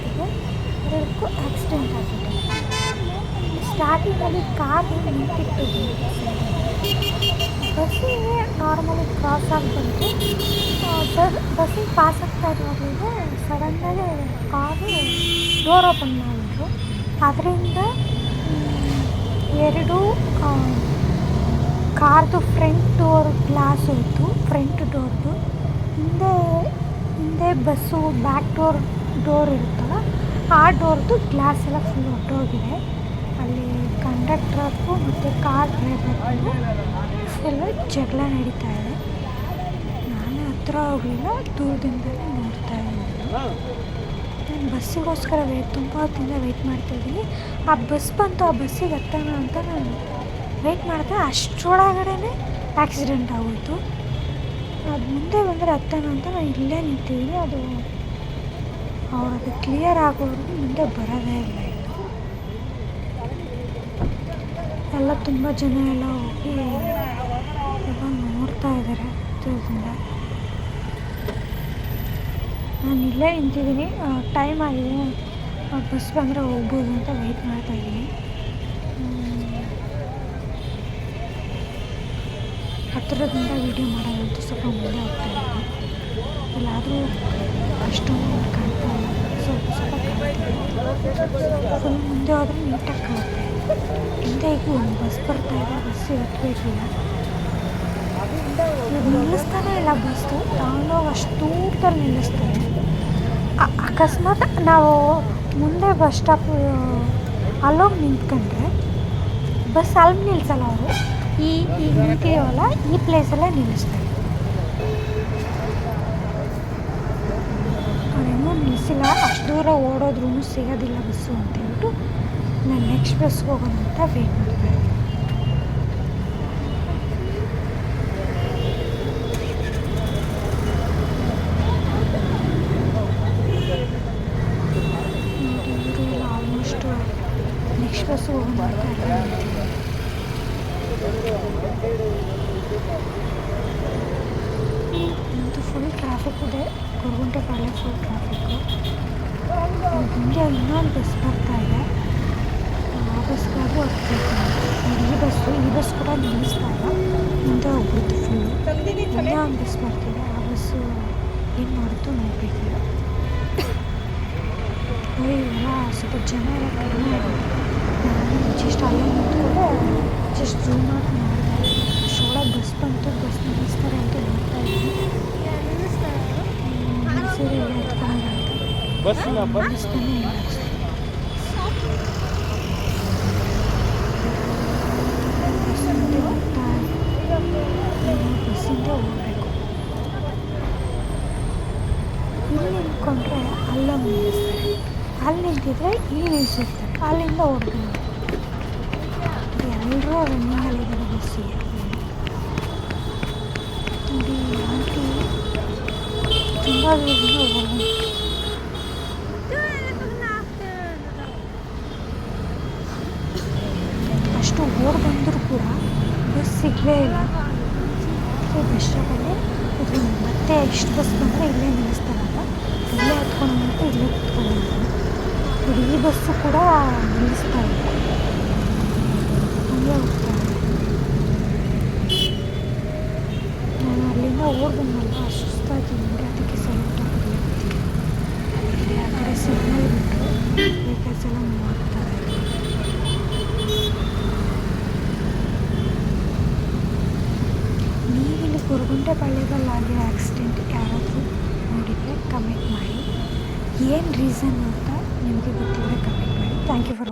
ಆಗ್ಬಿಟ್ಟಿದೆ ಎರಡಕ್ಕೂ ಆಕ್ಸಿಡೆಂಟ್ ಆಗಿದೆ ಸ್ಟಾರ್ಟಿಂಗಲ್ಲಿ ಕಾರು ನಿಂತಿತ್ತು ಬಸ್ಸಿಗೆ ನಾರ್ಮಲಿ ಕ್ರಾಸ್ ಆಗಿ ಬಸ್, ಬಸ್ಸಿಗೆ ಪಾಸ್ ಆಗ್ತಾ ಇರುವಾಗಲೇ ಸಡನ್ನಾಗೆ ಕಾರು ಡೋರ್ ಓಪನ್ ಮಾಡಿದ್ರು. ಅದರಿಂದ ಎರಡು ಕಾರ್ದು ಫ್ರಂಟ್ ಡೋರ್ ಗ್ಲಾಸ್ ಹೋಯಿತು. ಫ್ರಂಟ್ ಡೋರ್ದು ಹಿಂದೆ ಹಿಂದೆ ಬಸ್ಸು ಬ್ಯಾಕ್ ಡೋರ್ ಡೋರ್ ಇರುತ್ತಲ್ಲ ಆ ಡೋರ್ದು ಗ್ಲಾಸ್ ಎಲ್ಲ ಫುಲ್ ಹೊಟ್ಟೋಗಿದೆ ಅಲ್ಲಿ ಕಂಡಕ್ಟ್ರಕ್ಕೂ ಮತ್ತು ಕಾರ್ ಡ್ರೈವರ್ಗೂ ಫುಲ್ಲು ಜಗಳ ನಡೀತಾ ಇದೆ. ನಾನು ಹತ್ರ ಹೋಗಲಿಲ್ಲ, ದೂರದಿಂದಲೇ ನೋಡ್ತಾ ಇದ್ದೀನಿ. ನಾನು ಬಸ್ಸಿಗೋಸ್ಕರ ವೇಟ್ ತುಂಬ ಹೊತ್ತಿಂದ ವೆಯ್ಟ್ ಮಾಡ್ತಾಯಿದ್ದೀನಿ ಆ ಬಸ್ ಬಂತು, ಆ ಬಸ್ಸಿಗೆ ಹತ್ತೋಣ ಅಂತ ನಾನು ವೆಯ್ಟ್ ಮಾಡಿದೆ. ಅಷ್ಟರೊಳಗಡೆ ಆಕ್ಸಿಡೆಂಟ್ ಆಗೋಯಿತು. ಅದು ಮುಂದೆ ಬಂದರೆ ಹತ್ತೋಣ ಅಂತ ನಾನು ಇಲ್ಲೇ ನಿಂತಿದ್ದೀನಿ. ಅದು ಅದು ಕ್ಲಿಯರ್ ಆಗೋವರೆಗೂ ಮುಂದೆ ಬರೋದೇ ಇಲ್ಲ ಎಲ್ಲ ತುಂಬ ಜನ ಎಲ್ಲ ಹೋಗಿ ಎಲ್ಲ ನೋಡ್ತಾ ಇದ್ದಾರೆ ಹತ್ತಿರದಿಂದ ನಾನು ಇಲ್ಲೇ ನಿಂತಿದ್ದೀನಿ. ಟೈಮ್ ಆಗಿದೆ. ಬಸ್ ಬಂದರೆ ಹೋಗ್ಬೋದು ಅಂತ ವೆಯ್ಟ್ ಮಾಡ್ತಾ ಇದ್ದೀನಿ. ಹತ್ತಿರದಿಂದ ವೀಡಿಯೋ ಮಾಡೋದಂತೂ ಸ್ವಲ್ಪ ಮುಂದೆ ಹೋಗ್ತಾ ಇದ್ದೀನಿ. ಎಲ್ಲಾದರೂ ಅಷ್ಟೊಂದು ಕಾಣ್ತಾ ಸ್ವಲ್ಪ ಸ್ವಲ್ಪ ಕಾಣ್ತಿದೆ ಫುಲ್ ಮುಂದೆ ಹೋದರೆ ನೀಟಾಗಿ ಕಾಣುತ್ತೆ ಹಿಂದೆ ಈಗ ಒಂದು ಬಸ್ ಬರ್ತಾ ಇದೆ ಬಸ್ ಎತ್ತಬೇಕಿಲ್ಲ ನಿಲ್ಲಿಸ್ತಾನೆ ಇಲ್ಲ ಬಸ್ಸು ತಗೊಂಡೋಗಿ ಅಷ್ಟು ದೂರದಲ್ಲಿ ನಿಲ್ಲಿಸ್ತಾರೆ ಅಕಸ್ಮಾತ್ ನಾವು ಮುಂದೆ ಬಸ್ ಸ್ಟಾಪ್ ಅಲ್ಲೋಗಿ ನಿಂತ್ಕೊಂಡ್ರೆ ಬಸ್ ಅಲ್ಲಿ ನಿಲ್ಸಲ್ಲ ಅವರು. ಈ ಈಗ ನಿಂತಿದ್ದೀವಲ್ಲ ಈ ಪ್ಲೇಸಲ್ಲೇ ನಿಲ್ಲಿಸ್ತಾರೆ. ಅವ್ರೇನೂ ನಿಲ್ಲಿಸಿಲ್ಲ ಅಷ್ಟು ದೂರ ಓಡೋದ್ರೂ ಸಿಗೋದಿಲ್ಲ ಬಸ್ಸು ಅಂತ ಹೇಳ್ಬಿಟ್ಟು ನಾನು ನೆಕ್ಸ್ಟ್ ಬಸ್ಗೆ ಹೋಗೋಣ ಅಂತ ವೆಯ್ಟ್ ಮಾಡ್ತಾ ಇದ್ದೀನಿ ನೋಡಿ ಇವರು ಎಲ್ಲ ಆಲ್ಮೋಸ್ಟ್ ನೆಕ್ಸ್ಟ್ ಬಸ್ ಹೋಗೋಣ ಅಂತ ಇದ್ದಾರೆ. ಇವತ್ತು ಫುಲ್ ಟ್ರಾಫಿಕ್ ಇದೆ ಗೊರಗುಂಟೆಪಾಳ್ಯ ಫುಲ್ ಟ್ರಾಫಿಕ್ಕು ಮುಂದೆ ಇನ್ನೊಂದು ಬಸ್ ಬರ್ತಾ ಇದೆ ಆ ಬಸ್ಗಾದ್ರೂ ಹತ್ಬೇಕು ನೋಡಿ ಈ ಬಸ್ಸು ಈ ಬಸ್ ಕೂಡ ನಿಲ್ಲಿಸ್ತಾ ಇಲ್ಲ ಮುಂದೆ ಹೋಗ್ಬಿಡ್ತು ಫುಲ್ಲು ಮುಂದೆ ಒಂದು ಬಸ್ ಬರ್ತಿದೆ ಆ ಬಸ್ಸು ಏನು ಮಾಡುತ್ತೋ ನೋಡಬೇಕಿಲ್ಲ ನೋಡಿ ಎಲ್ಲ ಸ್ವಲ್ಪ ಜನ ಎಲ್ಲ ಕಡಿಮೆ ಆಗಿದೆ ನಾನು ಜಸ್ಟ್ ಅಲ್ಲೇ ನಿಂತ್ಕೊಂಡೆ ಜಸ್ಟ್ ಜೂಮ್ ಮಾಡಿ ನೋಡಿದೆ ಅಷ್ಟೊಳಗೆ ಬಸ್ ಬಂತು ಬಸ್ ನಿಲ್ಲಿಸ್ತಾರೆ ಅಂತ ನೋಡ್ತಾ ಇದ್ದೀನಿ ಸರಿ ಎತ್ಕೊಂಡು ಅಂತ ಬಸ್ಸಿನ ಬಸ್ ನಿಲ್ಲಿಸ್ತಾನೆ ಇಲ್ಲ ಅಷ್ಟೇ ಬಸ್ ಮುಂದೆ ಹೋಗ್ತಾ ಇದೆ ಬಸ್ಸಿಂದ ಹೋಗ್ಬೇಕು ಇಲ್ಲಿ ನಿಂತ್ಕೊಂಡ್ರೆ ಅಲ್ಲೊಂದು ನಿಲ್ಲಿಸ್ತಾರೆ ಅಲ್ಲಿ ನಿಂತಿದ್ರೆ ಇಲ್ಲಿ ನಿಲ್ಲಿಸಿರ್ತಾರೆ ಅಲ್ಲಿಂದ ಓಡ್ಬೋದು ಎಲ್ಲರೂ ರನ್ನಿಂಗಲ್ಲಿದ್ದಾರೆ ಬಸ್ಸಿಗೆ ನೋಡಿ ಆಂಟಿ ತುಂಬ ದೂರದಿಂದ ಹೋಗೋದು ಅಷ್ಟು ಓಡ್ ಬಂದರೂ ಕೂಡ ಬಸ್ ಸಿಗಲೇ ಇಲ್ಲ. ಬಸ್ ಸ್ಟಾಪಲ್ಲಿ ಇದು ಮತ್ತೆ ಎಷ್ಟು ಬಸ್ ಬಂದರೆ ಇಲ್ಲೇ ನಿಲ್ಲಿಸ್ತಾರಲ್ಲ. ಇಲ್ಲೇ ಹತ್ಕೊಂಡು ಬಂದು ಇಲ್ಲೇ ಕುತ್ಕೊಂಡು ನೋಡಿ, ಈ ಬಸ್ಸು ಕೂಡ ನಿಲ್ಲಿಸ್ತಾ ಇಲ್ಲ. ಹಂಗೆ ಹೋಗ್ತಾ ನಾನು ಅಲ್ಲಿಂದ ಓಡ್ ಬಂದಲ್ಲ ಸುಸ್ತಾಯ್ತು ನೋಡಿ ಅದಕ್ಕೆ ಸೈಲೆಂಟ್ ಆಗಿ ಆ ಕಡೆ ಸಿಗ್ನಲ್ ಬಿಟ್ಟರು ಬೇಕಾದ ಎಲ್ಲ ನೀವಿಲ್ಲಿ ಗುರುಗುಂಟೆ ಪಾಳ್ಯದಲ್ಲಿ ಆಗಿರೋ ಆಕ್ಸಿಡೆಂಟ್ ಯಾರಾದರೂ ನೋಡಿದರೆ ಕಮೆಂಟ್ ಮಾಡಿ. ಏನು ರೀಸನ್ ಅಂತ ನಿಮಗೆ ಗೊತ್ತಿದ್ದರೆ ಕಮೆಂಟ್ ಮಾಡಿ. Thank you for